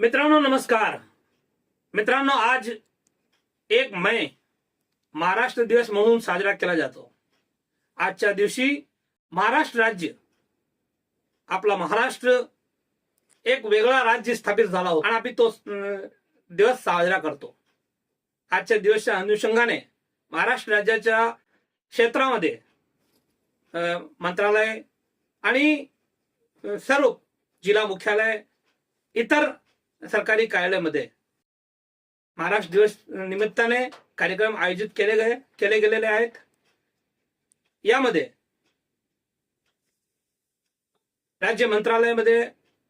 मित्रांनो नमस्कार. मित्रांनो आज एक मै महाराष्ट्र दिवस म्हणून साजरा केला जातो. आजच्या दिवशी महाराष्ट्र राज्य आपला महाराष्ट्र एक वेगळा राज्य स्थापित झाला होता. आणि आम्ही तो दिवस साजरा करतो. आजच्या दिवसच्या अनुषंगाने महाराष्ट्र राज्याच्या क्षेत्रामध्ये अं, मंत्रालय आणि सर्व जिल्हा मुख्यालय इतर सरकारी कार्यालयामध्ये. महाराष्ट्र दिवस निमित्ताने कार्यक्रम आयोजित केले गए केले गेलेले आहेत. यामध्ये राज्य मंत्रालयामध्ये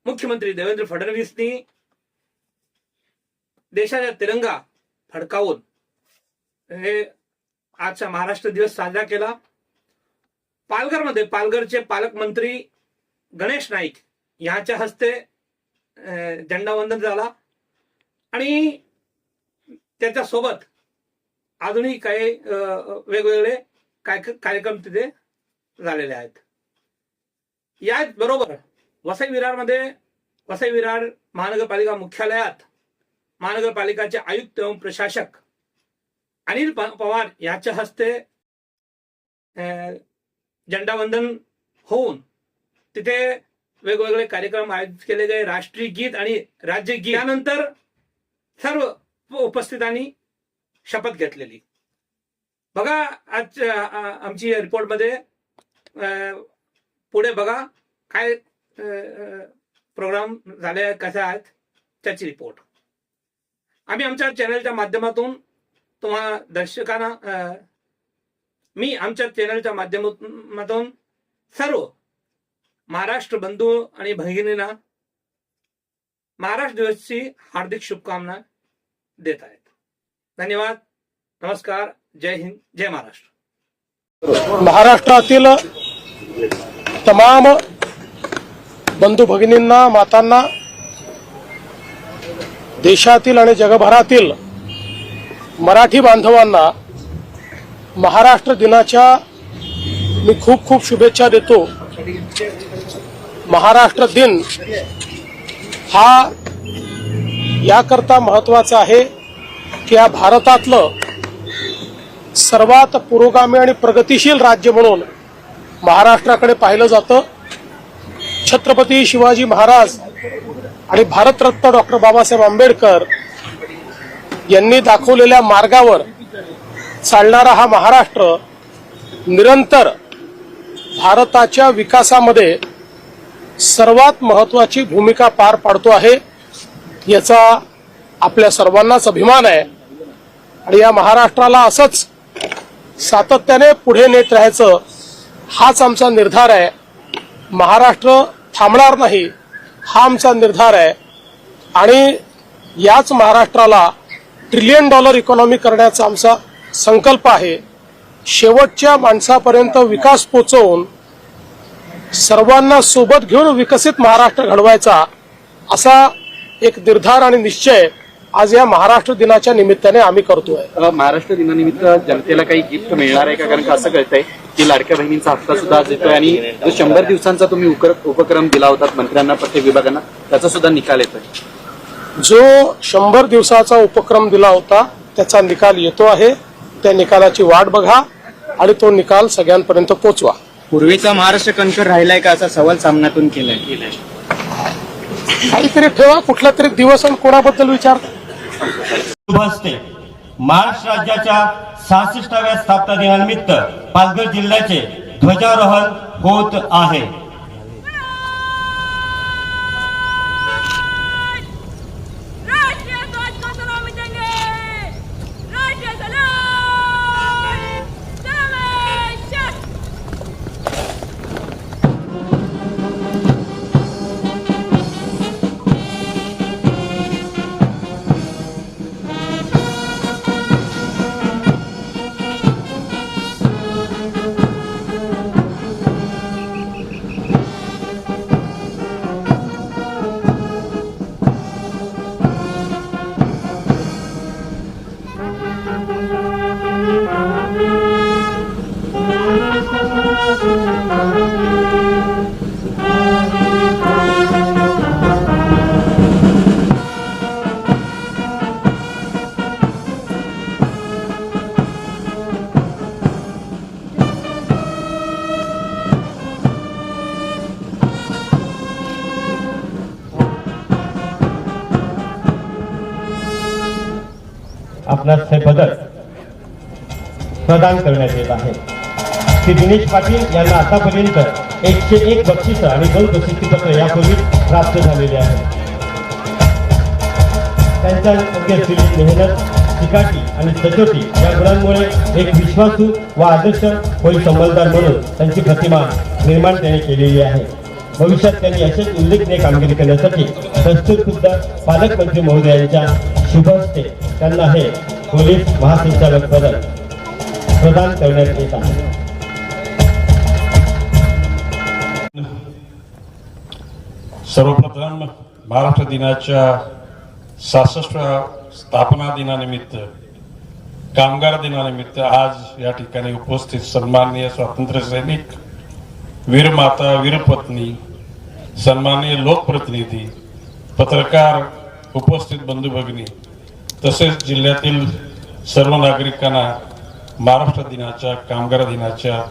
मुख्यमंत्री देवेंद्र फडणवीसनी देशाचा तिरंगा फडकावून हे आजचा महाराष्ट्र दिवस साजरा केला. पालघरमध्ये पालघरचे पालकमंत्री गणेश नाईक यांच्या हस्ते झेंडावंदन झाला. आणि त्याच्यासोबत अजूनही काही अं, वेगवेगळे काय कार्यक्रम तिथे झालेले आहेत. याच बरोबर वसई विरारमध्ये वसई विरार महानगरपालिका मुख्यालयात महानगरपालिकाचे आयुक्त एवं प्रशासक अनिल प- पवार याच्या हस्ते अं, झेंडावंदन होऊन तिथे वेगवेगळे कार्यक्रम आयोजित केले गेले राष्ट्रीय गीत आणि राज्य गीत. त्यानंतर सर्व उपस्थितांनी शपथ घेतलेली. बघा आज आमची रिपोर्टमध्ये पुढे बघा काय प्रोग्राम झाले कसे आहेत त्याची रिपोर्ट आम्ही आमच्या चॅनलच्या माध्यमातून तुम्हा दर्शकांना मी आमच्या चॅनलच्या माध्यमातून सर्व महाराष्ट्र बंधू आणि भगिनींना महाराष्ट्र दिवसची हार्दिक शुभकामना देत आहेत. धन्यवाद. नमस्कार. जय हिंद. जय महाराष्ट्र. महाराष्ट्रातील तमाम बंधू भगिनींना मातांना देशातील आणि जगभरातील मराठी बांधवांना महाराष्ट्र दिनाच्या मी खूप खूप शुभेच्छा देतो. महाराष्ट्र दिन हा याकरता महत्त्वाचा आहे की या भारतातलं सर्वात पुरोगामी आणि प्रगतिशील राज्य म्हणून महाराष्ट्राकडे पाहिलं जातं. छत्रपती शिवाजी महाराज आणि भारतरत्न डॉक्टर बाबासाहेब आंबेडकर यांनी दाखवलेल्या मार्गावर चालणारा हा महाराष्ट्र निरंतर भारताच्या विकासामध्ये सर्वात महत्वाची भूमिका पार पाडतो आहे याचा आपल्या सर्वांनाच अभिमान आहे. आणि या महाराष्ट्राला असंच सातत्याने पुढे नेत राहायचं हाच आमचा निर्धार आहे. महाराष्ट्र थांबणार नाही हा आमचा निर्धार आहे. आणि याच महाराष्ट्राला ट्रिलियन डॉलर इकॉनॉमी करण्याचा आमचा संकल्प आहे. शेवटच्या माणसापर्यंत विकास पोचवून सर्वांना सोबत घेऊन विकसित महाराष्ट्र घडवायचा असा एक निर्धार आणि निश्चय आज या महाराष्ट्र दिनाच्या निमित्ताने आम्ही करतोय. महाराष्ट्र दिनानिमित्त जनतेला काही गिफ्ट मिळणार आहे का? कारण का असं कळतंय की लाडक्या बहिणींचा हप्ता सुद्धा आज येतोय आणि जो शंभर दिवसांचा तुम्ही उपक्रम दिला होता मंत्र्यांना प्रत्येक विभागांना त्याचा सुद्धा निकाल येतोय. जो शंभर दिवसाचा उपक्रम दिला होता त्याचा निकाल येतो आहे. त्या निकालाची वाट बघा आणि तो निकाल सगळ्यांपर्यंत पोचवा. पूर्वीचा महाराष्ट्र कणकर राहिलाय का असा सवाल सामन्यातून केलाय? काहीतरी ठेवा कुठला तरी दिवस आणि कोणाबद्दल विचार. महाराष्ट्र राज्याच्या सहासष्टाव्या स्थापना दिनानिमित्त पालघर जिल्ह्याचे ध्वजारोहण होत आहे. आपणास हे बदल प्रदान करण्यात येत आहे. श्री दिनेश पाटील यांना आतापर्यंत एकशे एक बक्षिसं आणि दोन प्रसिद्धीपत्र यापूर्वी प्राप्त झालेले आहेत. त्यांच्या असलेली मेहनत चिकाटी आणि सचोटी या गुणांमुळे एक विश्वासू व आदर्श होईल अंमलदार म्हणून त्यांची प्रतिमा निर्माण त्याने केलेली आहे. भविष्यात त्यांनी असेच उल्लेखनीय कामगिरी करण्यासाठी प्रस्तुत खुद्द पालकमंत्री महोदयांच्या शुभ हस्ते त्यांना हे पोलीस महासंचालक पदक प्रदान करण्यात येत आहे. सर्वप्रथम महाराष्ट्र दिनाच्या सहासष्ट स्थापना दिनानिमित्त कामगार दिनानिमित्त आज या ठिकाणी उपस्थित सन्माननीय स्वातंत्र्य सैनिक वीरमाता वीरपत्नी सन्माननीय लोकप्रतिनिधी पत्रकार उपस्थित बंधू भगिनी तसेच जिल्ह्यातील सर्व नागरिकांना महाराष्ट्र दिनाच्या कामगार दिनाच्या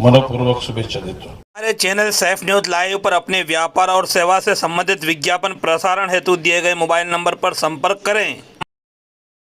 मनपूर्वक शुभेच्छा देतो. हमारे चैनल सैफ न्यूज लाइव पर अपने व्यापार और सेवा से संबंधित विज्ञापन प्रसारण हेतु दिए गए मोबाइल नंबर पर संपर्क करें।